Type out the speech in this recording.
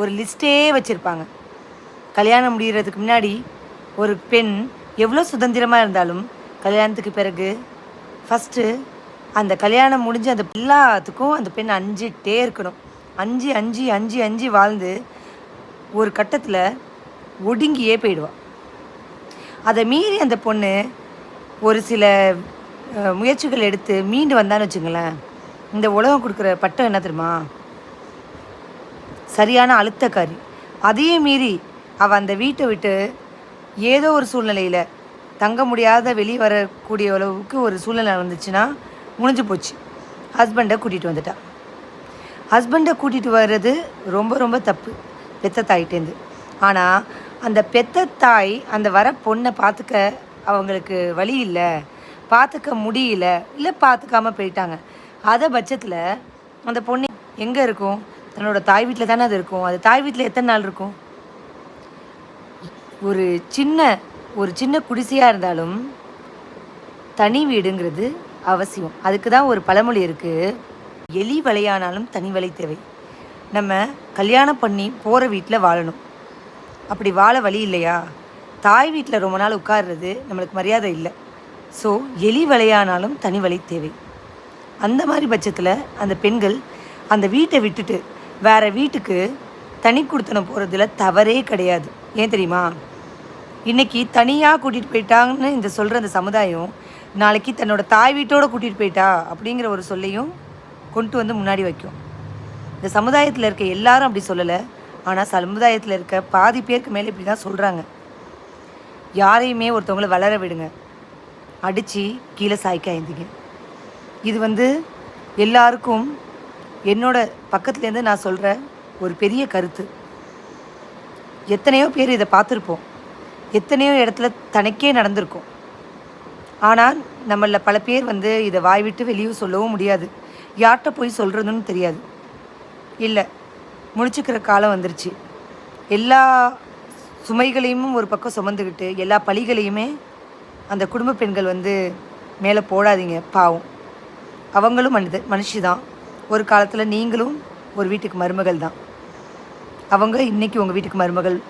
ஒரு லிஸ்ட்டே வச்சுருப்பாங்க. கல்யாணம் முடிகிறதுக்கு முன்னாடி ஒரு பெண் எவ்வளோ சுதந்திரமாக இருந்தாலும் கல்யாணத்துக்கு பிறகு ஃபஸ்ட்டு அந்த கல்யாணம் முடிஞ்சு அந்த எல்லாத்துக்கும் அந்த பெண் அஞ்சிட்டே இருக்கணும். அஞ்சு அஞ்சு அஞ்சு அஞ்சு வாழ்ந்து ஒரு கட்டத்தில் ஒடுங்கியே போயிடுவாள் அதை மீறி அந்த பொண்ணு ஒரு சில முயற்சிகள் எடுத்து மீண்டு வந்தான்னு வச்சுங்களேன் இந்த உலகம் கொடுக்குற பட்டம் என்ன தெரியுமா? சரியான அழுத்தக்காரி அதையும் மீறி அவள் அந்த வீட்டை விட்டு ஏதோ ஒரு சூழ்நிலையில் தங்க முடியாத வெளியே வரக்கூடிய அளவுக்கு ஒரு சூழ்நிலை வந்துச்சுன்னா முடிஞ்சு போச்சு. ஹஸ்பண்டை கூட்டிகிட்டு வந்துட்டா. ஹஸ்பண்டை கூட்டிகிட்டு வர்றது ரொம்ப ரொம்ப தப்பு. பெத்த தாயிட்டேருந்து ஆனால் அந்த பெத்த தாய் அந்த வர பொண்ணை பார்த்துக்க அவங்களுக்கு வழி இல்லை பார்த்துக்க முடியல இல்லை பார்த்துக்காம போயிட்டாங்க. அதை பட்சத்தில் அந்த பொண்ணு எங்கே இருக்கும்? தன்னோட தாய் வீட்டில் தானே அது இருக்கும். அது தாய் வீட்டில் எத்தனை நாள் இருக்கும்? ஒரு சின்ன ஒரு சின்ன குடிசையாக இருந்தாலும் தனி வீடுங்கிறது அவசியம். அதுக்கு தான் ஒரு பழமொழி இருக்குது எலி வலையானாலும் தனி வலை தேவை. நம்ம கல்யாணம் பண்ணி போகிற வீட்டில் வாழணும். அப்படி வாழ வழி இல்லையா? தாய் வீட்டில் ரொம்ப நாள் உட்கார்றது நம்மளுக்கு மரியாதை இல்லை. ஸோ எலி வலையானாலும் தனி வலை தேவை. அந்த மாதிரி பட்சத்தில் அந்த பெண்கள் அந்த வீட்டை விட்டுட்டு வேற வீட்டுக்கு தனி கொடுத்தன போகிறதுல தவறே கிடையாது. ஏன் தெரியுமா? இன்னைக்கு தனியாக கூட்டிகிட்டு போயிட்டாங்கன்னு இந்த சொல்கிற அந்த சமுதாயம் நாளைக்கு தன்னோட தாய் வீட்டோட கூட்டிகிட்டு போயிட்டா அப்படிங்கிற ஒரு சொல்லையும் கொண்டு வந்து முன்னாடி வைக்கும். இந்த சமுதாயத்தில் இருக்க எல்லாரும் அப்படி சொல்லலை. ஆனால் சமுதாயத்தில் இருக்க பாதி பேருக்கு மேலே இப்படி தான் சொல்கிறாங்க யாரையுமே ஒருத்தவங்கள வளர விடுங்க. அடித்து கீழே சாய்க்காய்ந்தீங்க இது வந்து எல்லாருக்கும் என்னோட பக்கத்துலேருந்து நான் சொல்கிற ஒரு பெரிய கருத்து. எத்தனையோ பேர் இதை பார்த்துருப்போம். எத்தனையோ இடத்துல தனக்கே நடந்திருக்கும். ஆனால் நம்மள பல பேர் வந்து இதை வாய் விட்டு வெளியே சொல்லவும் முடியாது. யார்கிட்ட போய் சொல்கிறதுன்னு தெரியாது. இல்லை முடிச்சுக்கிற காலம் வந்துருச்சு. எல்லா சுமைகளையும் ஒரு பக்கம் சுமந்துக்கிட்டு எல்லா பழிகளையுமே அந்த குடும்ப பெண்கள் வந்து மேலே போடாதீங்க பாவம். அவங்களும் மனித மனுஷி தான். ஒரு காலத்தில் நீங்களும் ஒரு வீட்டுக்கு மருமகள் தான் அவங்க இன்றைக்கி உங்கள் வீட்டுக்கு மருமகள்.